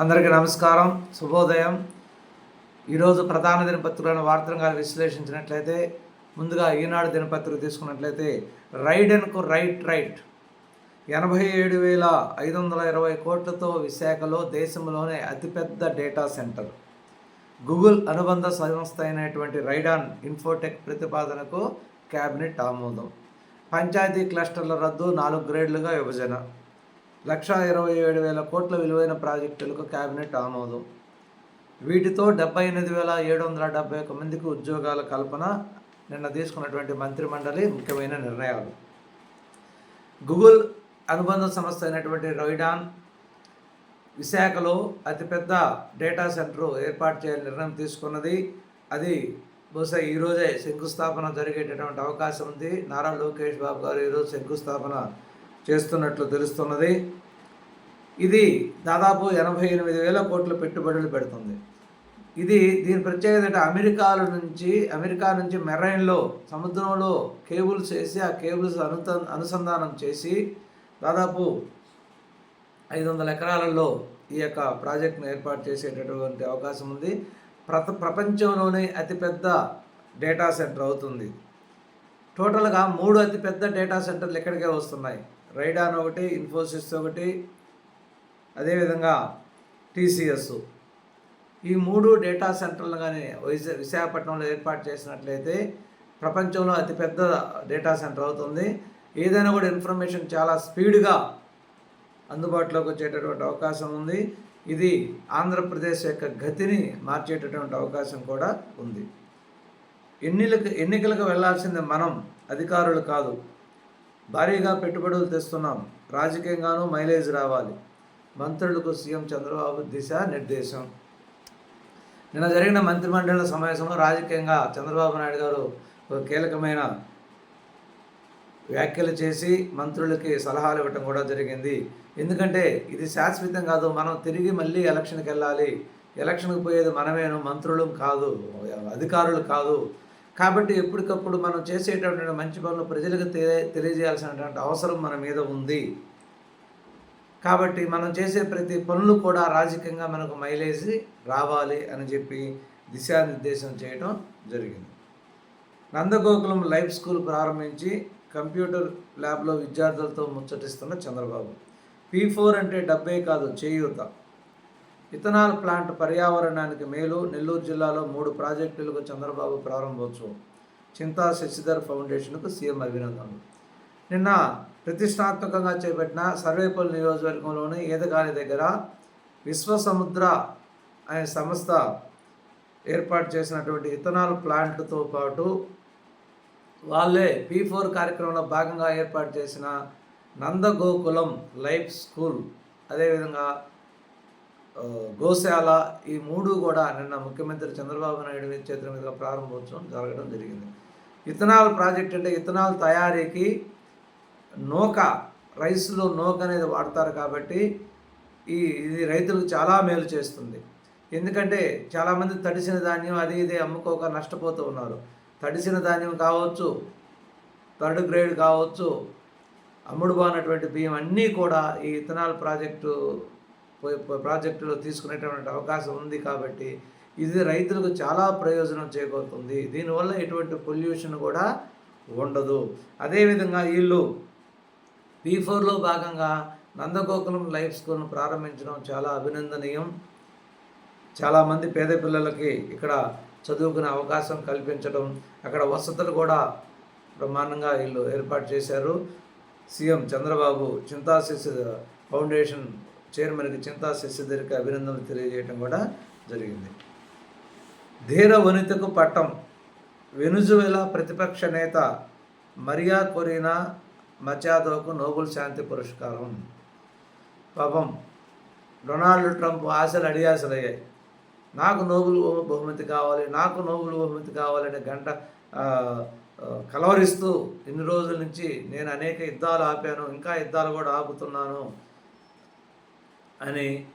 అందరికీ నమస్కారం శుభోదయం. ఈరోజు ప్రధాన దినపత్రికలను వార్తలుగా విశ్లేషించినట్లయితే ముందుగా ఈనాడు దినపత్రిక తీసుకున్నట్లయితే రైడెన్కు రైట్ రైట్. ఎనభై ఏడు వేల ఐదు వందల ఇరవై కోట్లతో విశాఖలో దేశంలోనే అతిపెద్ద డేటా సెంటర్. గూగుల్ అనుబంధ సంస్థ అయినటువంటి రైడాన్ ఇన్ఫోటెక్ ప్రతిపాదనకు కేబినెట్ ఆమోదం. పంచాయతీ క్లస్టర్ల రద్దు నాలుగు గ్రేడ్లుగా విభజన. లక్ష ఇరవై ఏడు వేల కోట్ల విలువైన ప్రాజెక్టులకు కేబినెట్ ఆమోదం. వీటితో డెబ్బై ఎనిమిది వేల ఏడు వందల డెబ్బై ఒక మందికి ఉద్యోగాల కల్పన నిన్న తీసుకున్నటువంటి మంత్రిమండలి ముఖ్యమైన నిర్ణయాలు. గూగుల్ అనుబంధ సంస్థ అయినటువంటి రైడాన్ విశాఖలో అతిపెద్ద డేటా సెంటర్ ఏర్పాటు చేయాలని నిర్ణయం తీసుకున్నది. అది బహుశా ఈరోజే శంకుస్థాపన జరిగేటటువంటి అవకాశం ఉంది. నారా లోకేష్ బాబు గారు ఈరోజు శంకుస్థాపన చేస్తున్నట్లు తెలుస్తున్నది. ఇది దాదాపు ఎనభై ఎనిమిది వేల కోట్ల పెట్టుబడులు పెడుతుంది. ఇది దీని ప్రత్యేకత అంటే అమెరికాల నుంచి అమెరికా నుంచి మెరైన్లో సముద్రంలో కేబుల్స్ వేసి ఆ కేబుల్స్ అనుత అనుసంధానం చేసి దాదాపు ఐదు వందల ఎకరాలలో ఈ యొక్క ప్రాజెక్ట్ను ఏర్పాటు చేసేటటువంటి అవకాశం ఉంది. ప్రత ప్రపంచంలోనే అతిపెద్ద డేటా సెంటర్ అవుతుంది. టోటల్గా మూడు అతిపెద్ద డేటా సెంటర్లు ఇక్కడికే వస్తున్నాయి? రైడాన్ ఒకటి ఇన్ఫోసిస్ ఒకటి అదేవిధంగా టీసీఎస్ ఈ మూడు డేటా సెంటర్లు కానీ వైజా విశాఖపట్నంలో ఏర్పాటు చేసినట్లయితే ప్రపంచంలో అతిపెద్ద డేటా సెంటర్ అవుతుంది. ఏదైనా కూడా ఇన్ఫర్మేషన్ చాలా స్పీడ్గా అందుబాటులోకి వచ్చేటటువంటి అవకాశం ఉంది. ఇది ఆంధ్రప్రదేశ్ యొక్క గతిని మార్చేటటువంటి అవకాశం కూడా ఉంది. ఎన్నికలకు ఎన్నికలకు వెళ్ళాల్సింది మనం అధికారులు కాదు. భారీగా పెట్టుబడులు తెస్తున్నాం. రాజకీయంగానూ మైలేజ్ రావాలి. మంత్రులకు సీఎం చంద్రబాబు దిశ నిర్దేశం నిన్న జరిగిన మంత్రిమండలి సమావేశంలో రాజకీయంగా చంద్రబాబు నాయుడు గారు ఒక కీలకమైన వ్యాఖ్యలు చేసి మంత్రులకి సలహాలు ఇవ్వటం కూడా జరిగింది. ఎందుకంటే ఇది శాశ్వతం కాదు. మనం తిరిగి మళ్ళీ ఎలక్షన్కి వెళ్ళాలి. ఎలక్షన్కి పోయేది మనమేను. మంత్రులు కాదు. అధికారులు కాదు. కాబట్టి ఎప్పటికప్పుడు మనం చేసేటటువంటి మంచి పనులు ప్రజలకు తెలియ తెలియజేయాల్సినటువంటి అవసరం మన మీద ఉంది. కాబట్టి మనం చేసే ప్రతి పనులు కూడా రాజకీయంగా మనకు మైలేజ్ రావాలి అని చెప్పి దిశానిర్దేశం చేయడం జరిగింది. నందగోకులం లైఫ్ స్కూల్ ప్రారంభించి కంప్యూటర్ ల్యాబ్లో విద్యార్థులతో ముచ్చటిస్తున్న చంద్రబాబు. పీ ఫోర్ అంటే డబ్బే కాదు చేయూత. ఇథనాల్ ప్లాంట్ పర్యావరణానికి మేలు. నెల్లూరు జిల్లాలో మూడు ప్రాజెక్టులకు చంద్రబాబు ప్రారంభోత్సవం. చింతా శశిధర్ ఫౌండేషన్కు సీఎం అభినందనలు. నిన్న ప్రతిష్టాత్మకంగా చేపట్టిన సర్వేపల్లి నియోజకవర్గంలోని ఈదగాలి దగ్గర విశ్వసముద్ర అనే సంస్థ ఏర్పాటు చేసినటువంటి ఇథనాల్ ప్లాంట్తో పాటు వాళ్ళే పీ ఫోర్ కార్యక్రమంలో భాగంగా ఏర్పాటు చేసిన నందగోకులం లైఫ్ స్కూల్. అదేవిధంగా గోశాల ఈ మూడు కూడా నిన్న ముఖ్యమంత్రి చంద్రబాబు నాయుడు చేతుల మీదుగా ప్రారంభోత్సవం జరగడం జరిగింది. ఇథనాల్ ప్రాజెక్ట్ అంటే ఇథనాల్ తయారీకి నూక రైస్లో నూక అనేది వాడతారు కాబట్టి ఈ ఇది రైతులకు చాలా మేలు చేస్తుంది. ఎందుకంటే చాలామంది తడిసిన ధాన్యం అది ఇది అమ్ముకోక నష్టపోతూ ఉన్నారు. తడిసిన ధాన్యం కావచ్చు థర్డ్ గ్రేడ్ కావచ్చు అమ్ముడు బాగున్నటువంటి బియ్యం అన్నీ కూడా ఈ ఇథనాల్ ప్రాజెక్టు ప్రాజెక్టులో తీసుకునేటటువంటి అవకాశం ఉంది కాబట్టి ఇది రైతులకు చాలా ప్రయోజనం చేకూరుతుంది. దీనివల్ల ఎటువంటి పొల్యూషన్ కూడా ఉండదు. అదేవిధంగా వీళ్ళు పీ ఫోర్లో భాగంగా నందగోకులం లైఫ్ స్కూల్ను ప్రారంభించడం చాలా అభినందనీయం. చాలామంది పేద పిల్లలకి ఇక్కడ చదువుకునే అవకాశం కల్పించడం అక్కడ వసతులు కూడా బ్రహ్మాండంగా వీళ్ళు ఏర్పాటు చేశారు. సీఎం చంద్రబాబు చింతాశిస్ ఫౌండేషన్ చైర్మన్కి చింతా శశిధర్కి అభినందనలు తెలియజేయడం కూడా జరిగింది. ధీర వనితకు పట్టం వెనుజువెలా ప్రతిపక్ష నేత మరియా కొరీనా మచాదోకు నోబుల్ శాంతి పురస్కారం. పాపం డొనాల్డ్ ట్రంప్ ఆశలు అడియాసలయ్యాయి. నాకు నోబుల్ బహుమతి కావాలి నాకు నోబుల్ బహుమతి కావాలనే గంట కలవరిస్తూ ఇన్ని రోజుల నుంచి నేను అనేక యుద్ధాలు ఆపాను ఇంకా యుద్ధాలు కూడా ఆపుతున్నాను. అని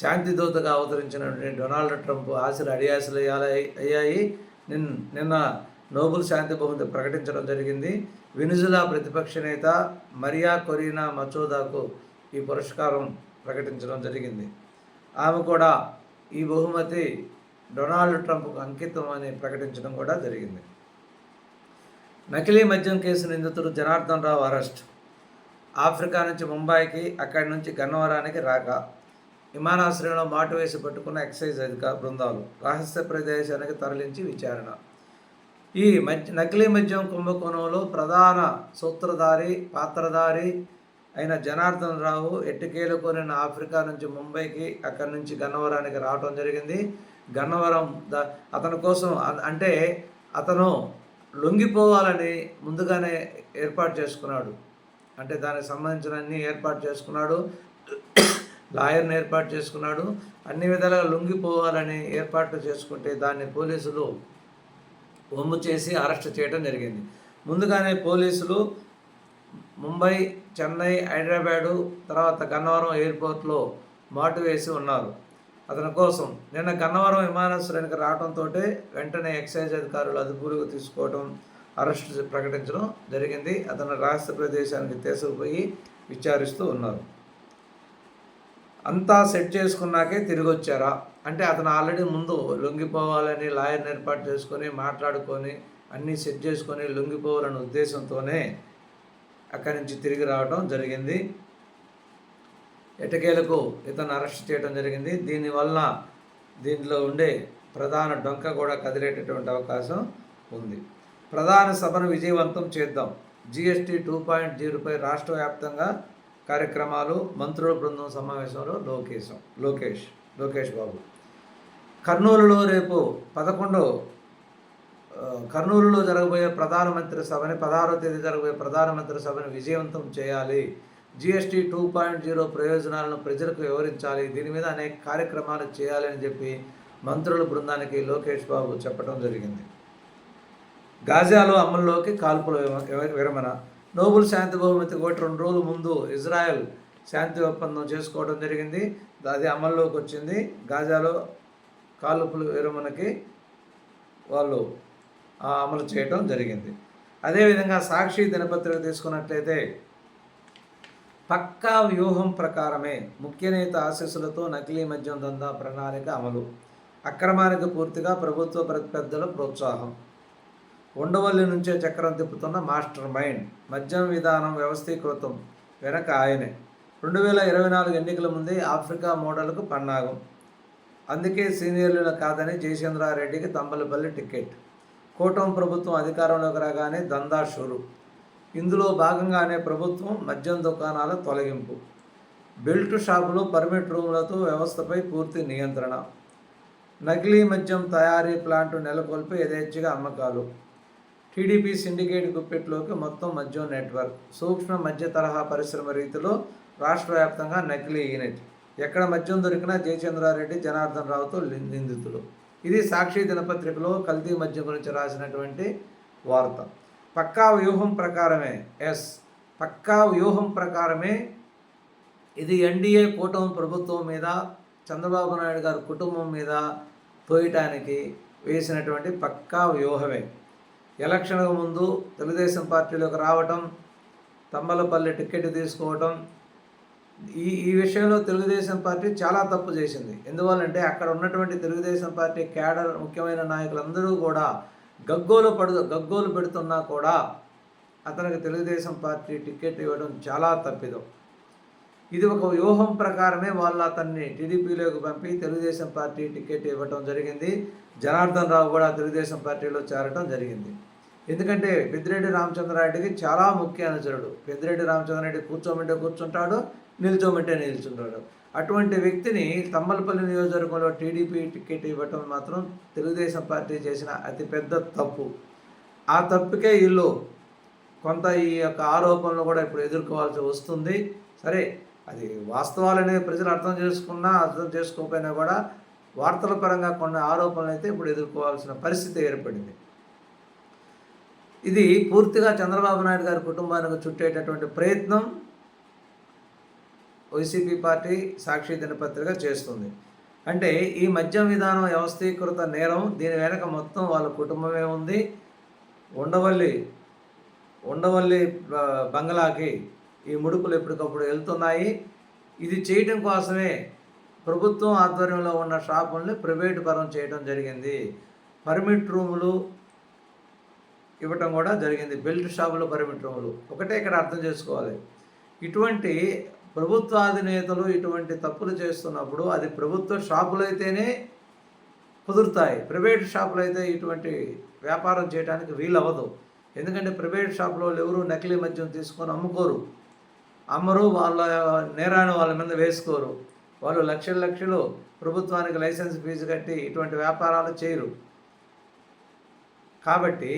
శాంతిదూతగా అవతరించినటువంటి డొనాల్డ్ ట్రంప్ ఆశలు అడియాసలు అయ్యాయి- అయ్యాయి. నిన్ నిన్న నోబెల్ శాంతి బహుమతి ప్రకటించడం జరిగింది. వెనుజులా ప్రతిపక్ష నేత మరియా కొరీనా మచోదాకు ఈ పురస్కారం ప్రకటించడం జరిగింది. ఆమె కూడా ఈ బహుమతి డొనాల్డ్ ట్రంప్కు అంకితం అని ప్రకటించడం కూడా జరిగింది. నకిలీ మద్యం కేసు నిందితుడు జనార్దన్ రావు అరెస్ట్ ఆఫ్రికా నుంచి ముంబైకి అక్కడి నుంచి గన్నవరానికి రాక విమానాశ్రయంలో మాటు వేసి పట్టుకున్న ఎక్సైజ్ అధికార బృందాలు రహస్య ప్రదేశానికి తరలించి విచారణ. ఈ మద్య నకిలీ మద్యం కుంభకోణంలో ప్రధాన సూత్రధారి పాత్రధారి అయిన జనార్దన్ రావు ఎట్టుకేలుకొని ఆఫ్రికా నుంచి ముంబైకి అక్కడి నుంచి గన్నవరానికి రావడం జరిగింది. గన్నవరం ద అతని కోసం అంటే అతను లొంగిపోవాలని ముందుగానే ఏర్పాటు చేసుకున్నాడు. అంటే దానికి సంబంధించిన అన్ని ఏర్పాటు చేసుకున్నాడు. లాయర్ని ఏర్పాటు చేసుకున్నాడు. అన్ని విధాలుగా లొంగిపోవాలని ఏర్పాట్లు చేసుకుంటే దాన్ని పోలీసులు వమ్ము చేసి అరెస్ట్ చేయడం జరిగింది. ముందుగానే పోలీసులు ముంబై చెన్నై హైదరాబాదు తర్వాత గన్నవరం ఎయిర్పోర్ట్లో మాటు వేసి ఉన్నారు. అతని కోసం నిన్న గన్నవరం విమానాశ్రయానికి రావడంతో వెంటనే ఎక్సైజ్ అధికారులు అదుపులోకి తీసుకోవడం అరెస్ట్ ప్రకటించడం జరిగింది. అతను రాష్ట్ర ప్రదేశానికి తీసుకుపోయి విచారిస్తూ ఉన్నారు. అంతా సెట్ చేసుకున్నాకే తిరిగి వచ్చారా అంటే అతను ఆల్రెడీ ముందు లొంగిపోవాలని లాయర్ని ఏర్పాటు చేసుకొని మాట్లాడుకొని అన్నీ సెట్ చేసుకొని లొంగిపోవాలనే ఉద్దేశంతోనే అక్కడి నుంచి తిరిగి రావడం జరిగింది. ఎటకేలకు ఇతను అరెస్ట్ చేయడం జరిగింది. దీనివల్ల దీంట్లో ఉండే ప్రధాన డొంక కూడా కదిలేటటువంటి అవకాశం ఉంది. ప్రధాన సభను విజయవంతం చేద్దాం. జిఎస్టీ టూ పాయింట్ జీరోపై రాష్ట్ర వ్యాప్తంగా కార్యక్రమాలు మంత్రుల బృందం సమావేశంలో లోకేశం లోకేష్ లోకేష్ బాబు. కర్నూలులో రేపు పదకొండు కర్నూలులో జరగబోయే ప్రధానమంత్రి సభని పదహారో తేదీ జరగబోయే ప్రధానమంత్రి సభని విజయవంతం చేయాలి. జిఎస్టీ టూ పాయింట్ జీరో ప్రయోజనాలను ప్రజలకు వివరించాలి. దీని మీద అనేక కార్యక్రమాలు చేయాలి అని చెప్పి మంత్రుల బృందానికి లోకేష్ బాబు చెప్పడం జరిగింది. గాజాలో అమల్లోకి కాల్పుల విమ- విరమణ. నోబుల్ శాంతి బహుమతి ఒకటి రెండు రోజుల ముందు ఇజ్రాయెల్ శాంతి ఒప్పందం చేసుకోవడం జరిగింది. అది అమల్లోకి వచ్చింది. గాజాలో కాల్పుల విరమణకి వాళ్ళు అమలు చేయడం జరిగింది. అదేవిధంగా సాక్షి దినపత్రిక తీసుకున్నట్లయితే పక్కా వ్యూహం ప్రకారమే ముఖ్య నేత ఆశీస్సులతో నకిలీ మద్యం దందా ప్రణాళిక అమలు. అక్రమానికి పూర్తిగా ప్రభుత్వ ప్రతిపెద్దల ప్రోత్సాహం. ఉండవల్లి నుంచే చక్రం తిప్పుతున్న మాస్టర్ మైండ్ మద్యం విధానం వ్యవస్థీకృతం వెనక ఆయనే. రెండు వేల ఇరవై నాలుగు ఎన్నికల ముందే ఆఫ్రికా మోడల్కు పన్నాగం. అందుకే సీనియర్లను కాదని జయచంద్రారెడ్డికి తంబలపల్లి టికెట్. కూటమి ప్రభుత్వం అధికారంలోకి రాగానే దందా షురు. ఇందులో భాగంగానే ప్రభుత్వం మద్యం దుకాణాల తొలగింపు. బెల్ట్ షాపులు పర్మిట్ రూములతో వ్యవస్థపై పూర్తి నియంత్రణ. నకిలీ మద్యం తయారీ ప్లాంట్ నెలకొల్పి యథేచ్ఛగా అమ్మకాలు. టీడీపీ సిండికేట్ గుప్పెట్లోకి మొత్తం మద్యం నెట్వర్క్. సూక్ష్మ మధ్య తరహా పరిశ్రమ రీతిలో రాష్ట్ర వ్యాప్తంగా నకిలీ యూనిట్. ఎక్కడ మద్యం దొరికినా జయచంద్రారెడ్డి జనార్దన్ రావుతో నిందితులు. ఇది సాక్షి దినపత్రికలో కల్తీ మద్యం గురించి రాసినటువంటి వార్త. పక్కా వ్యూహం ప్రకారమే ఎస్ పక్కా వ్యూహం ప్రకారమే ఇది ఎన్డీఏ కూటమి ప్రభుత్వం మీద చంద్రబాబు నాయుడు గారి కుటుంబం మీద తోయటానికి వేసినటువంటి పక్కా వ్యూహమే. ఎలక్షన్కు ముందు తెలుగుదేశం పార్టీలోకి రావటం తమ్మలపల్లి టికెట్ తీసుకోవటం ఈ ఈ విషయంలో తెలుగుదేశం పార్టీ చాలా తప్పు చేసింది. ఎందువల్లంటే అక్కడ ఉన్నటువంటి తెలుగుదేశం పార్టీ క్యాడర్ ముఖ్యమైన నాయకులందరూ కూడా గగ్గోలు పడు గగ్గోలు పెడుతున్నా కూడా అతనికి తెలుగుదేశం పార్టీ టికెట్ ఇవ్వడం చాలా తప్పిదం. ఇది ఒక వ్యూహం ప్రకారమే వాళ్ళు అతన్ని టీడీపీలోకి పంపి తెలుగుదేశం పార్టీ టికెట్ ఇవ్వటం జరిగింది. జనార్దన్ రావు కూడా తెలుగుదేశం పార్టీలో చేరటం జరిగింది. ఎందుకంటే పెద్దిరెడ్డి రామచంద్రారెడ్డికి చాలా ముఖ్య అనుచరుడు. పెద్దిరెడ్డి రామచంద్రారెడ్డి కూర్చోమంటే కూర్చుంటాడు నిల్చోమంటే నిల్చుంటాడు. అటువంటి వ్యక్తిని తమ్మలపల్లి నియోజకవర్గంలో టీడీపీ టికెట్ ఇవ్వటం మాత్రం తెలుగుదేశం పార్టీ చేసిన అతిపెద్ద తప్పు. ఆ తప్పుకే వీళ్ళు కొంత ఈ యొక్క ఆరోపణలు కూడా ఇప్పుడు ఎదుర్కోవాల్సి వస్తుంది. సరే అది వాస్తవాలనే ప్రజలు అర్థం చేసుకున్నా అర్థం చేసుకోకపోయినా కూడా వార్తల పరంగా కొన్ని ఆరోపణలు అయితే ఇప్పుడు ఎదుర్కోవాల్సిన పరిస్థితి ఏర్పడింది. ఇది పూర్తిగా చంద్రబాబు నాయుడు గారి కుటుంబానికి చుట్టేటటువంటి ప్రయత్నం వైసీపీ పార్టీ సాక్షి దినపత్రిక చేస్తుంది. అంటే ఈ మద్యం విధానం వ్యవస్థీకృత నేరం దీని వెనక మొత్తం వాళ్ళ కుటుంబమే ఉంది. ఉండవల్లి ఉండవల్లి బంగ్లాకి ఈ ముడుపులు ఎప్పటికప్పుడు వెళ్తున్నాయి. ఇది చేయడం కోసమే ప్రభుత్వం ఆధ్వర్యంలో ఉన్న షాపుల్ని ప్రైవేటు పరం చేయడం జరిగింది. పర్మిట్ రూములు ఇవ్వటం కూడా జరిగింది. బెల్ట్ షాపుల పర్మిట్ ఒకటే ఇక్కడ అర్థం చేసుకోవాలి. ఇటువంటి ప్రభుత్వ అధినేతలు ఇటువంటి తప్పులు చేస్తున్నప్పుడు అది ప్రభుత్వ షాపులు అయితేనే కుదురుతాయి. ప్రైవేట్ షాపులు అయితే ఇటువంటి వ్యాపారం చేయడానికి వీలవ్వదు. ఎందుకంటే ప్రైవేట్ షాపులో వాళ్ళు ఎవరు నకిలీ మద్యం తీసుకొని అమ్ముకోరు. అమ్మరు వాళ్ళ నేరాన్ని వాళ్ళ మీద వేసుకోరు. వాళ్ళు లక్షల లక్షలు ప్రభుత్వానికి లైసెన్స్ ఫీజు కట్టి ఇటువంటి వ్యాపారాలు చేయరు. కాబట్టి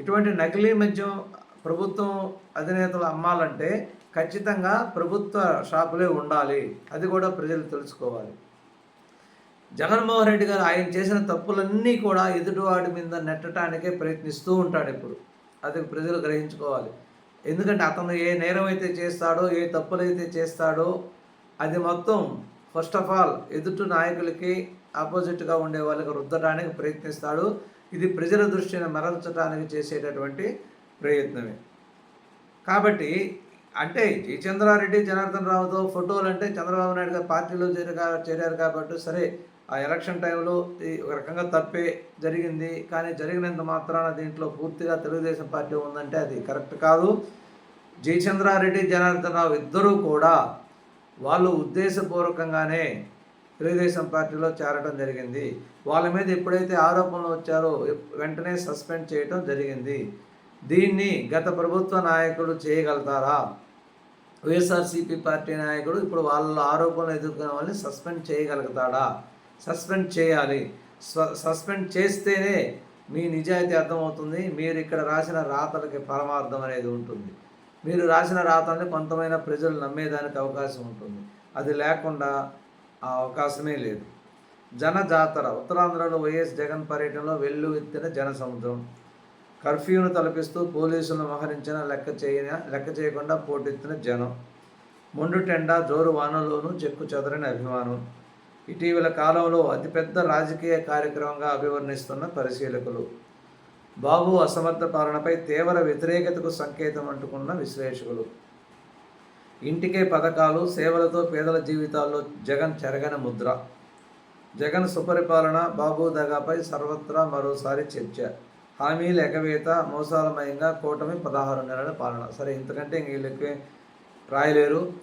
ఇటువంటి నకిలీ మద్యం ప్రభుత్వం అధినేతలు అమ్మాలంటే ఖచ్చితంగా ప్రభుత్వ షాపులే ఉండాలి. అది కూడా ప్రజలు తెలుసుకోవాలి. జగన్మోహన్ రెడ్డి గారు ఆయన చేసిన తప్పులన్నీ కూడా ఎదుటివాడి మీద నెట్టడానికే ప్రయత్నిస్తూ ఉంటాడు ఇప్పుడు. అది ప్రజలు గ్రహించుకోవాలి. ఎందుకంటే అతను ఏ నేరం అయితే చేస్తాడో ఏ తప్పులైతే చేస్తాడో అది మొత్తం ఫస్ట్ ఆఫ్ ఆల్ ఎదుటి నాయకులకి ఆపోజిట్గా ఉండే వాళ్ళకి రుద్దడానికి ప్రయత్నిస్తాడు. ఇది ప్రజల దృష్టిని మరల్చడానికి చేసేటటువంటి ప్రయత్నమే. కాబట్టి అంటే చంద్రారెడ్డి జనార్దన్ రావుతో ఫోటోలు అంటే చంద్రబాబు నాయుడు గారు పార్టీలో చేరగా చేరారు కాబట్టి సరే ఆ ఎలక్షన్ టైంలో ఒక రకంగా తప్పే జరిగింది. కానీ జరిగినంత మాత్రాన దీంట్లో పూర్తిగా తెలుగుదేశం పార్టీ ఉందంటే అది కరెక్ట్ కాదు. జయచంద్రారెడ్డి జనార్దన్ రావు ఇద్దరూ కూడా వాళ్ళు ఉద్దేశపూర్వకంగానే తెలుగుదేశం పార్టీలో చేరడం జరిగింది. వాళ్ళ మీద ఎప్పుడైతే ఆరోపణలు వచ్చారో వెంటనే సస్పెండ్ చేయడం జరిగింది. దీన్ని గత ప్రభుత్వ నాయకుడు చేయగలుగుతారా? వైఎస్ఆర్సీపీ పార్టీ నాయకుడు ఇప్పుడు వాళ్ళ ఆరోపణలు ఎదుర్కొనే వాళ్ళని సస్పెండ్ చేయగలుగుతాడా? సస్పెండ్ చేయాలి. సస్పెండ్ చేస్తేనే మీ నిజాయితీ అర్థమవుతుంది. మీరు ఇక్కడ రాసిన రాతలకి పరమార్థం అనేది ఉంటుంది. మీరు రాసిన రాతల్ని కొంతమైన ప్రజలు నమ్మేదానికి అవకాశం ఉంటుంది. అది లేకుండా ఆ అవకాశమే లేదు. జన జాతర ఉత్తరాంధ్రలో వైఎస్ జగన్ పర్యటనలో వెల్లు ఎత్తిన జన సముద్రం కర్ఫ్యూను తలపిస్తూ పోలీసులను మోహరించిన లెక్క చేయన లెక్క చేయకుండా పోటెత్తిన జనం. మొండు టెండా జోరు వానలోనూ చెక్కు చెదరని అభిమానం ఇటీవల కాలంలో అతిపెద్ద రాజకీయ కార్యక్రమంగా అభివర్ణిస్తున్న పరిశీలకులు. బాబు అసమర్థ పాలనపై తీవ్ర వ్యతిరేకతకు సంకేతం అంటుకున్న విశ్లేషకులు. ఇంటికే పథకాలు సేవలతో పేదల జీవితాల్లో జగన్ చెరగని ముద్ర. జగన్ సుపరిపాలన బాబు దగాపై సర్వత్రా మరోసారి చర్చ. హామీలు ఎగవేత మోసాలమయంగా కూటమి పదహారు నెలల పాలన. సరే ఇంతకంటే ఇంక వీళ్ళకి రాయలేరు.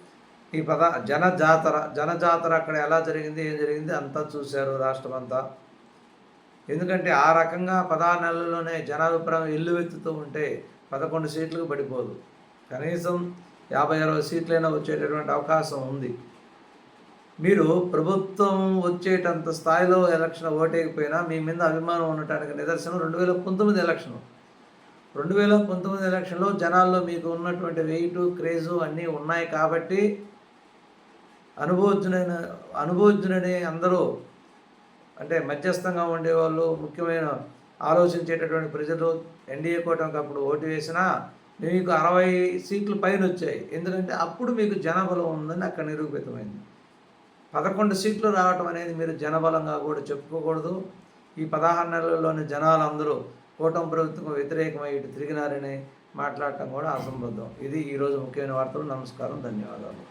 ఈ పద జన జాతర జన జాతర అక్కడ ఎలా జరిగింది ఏం జరిగింది అంతా చూశారు రాష్ట్రం అంతా ఎందుకంటే ఆ రకంగా పదహారు నెలల్లోనే జనాభిప్రాయం ఇల్లు వెతుతూ ఉంటే పదకొండు సీట్లకు పడిపోదు. కనీసం యాభై అరవై సీట్లైనా వచ్చేటటువంటి అవకాశం ఉంది. మీరు ప్రభుత్వం వచ్చేటంత స్థాయిలో ఎలక్షన్ ఓటేయకపోయినా మీ మీద అభిమానం ఉండటానికి నిదర్శనం రెండు వేల పంతొమ్మిది ఎలక్షన్. రెండు వేల పంతొమ్మిది ఎలక్షన్లో జనాల్లో మీకు ఉన్నటువంటి వెయిట్ క్రేజు అన్నీ ఉన్నాయి కాబట్టి అనుభవజ్ఞులైన అనుభవజ్ఞులని అందరూ అంటే మధ్యస్థంగా ఉండేవాళ్ళు ముఖ్యమైన ఆలోచించేటటువంటి ప్రజలు ఎన్డీఏ కూటమికి అప్పుడు ఓటు వేసినా మీకు అరవై సీట్లు పైన వచ్చాయి. ఎందుకంటే అప్పుడు మీకు జనబలం ఉందని అక్కడ నిరూపితమైంది. పదకొండు సీట్లు రావటం అనేది మీరు జనబలంగా కూడా చెప్పుకోకూడదు. ఈ పదహారు నెలల్లోని జనాలందరూ కూటమి ప్రభుత్వం వ్యతిరేకమై ఇటు తిరిగినారని మాట్లాడటం కూడా అసంబద్ధం. ఇది ఈరోజు ముఖ్యమైన వార్తలు. నమస్కారం. ధన్యవాదాలు.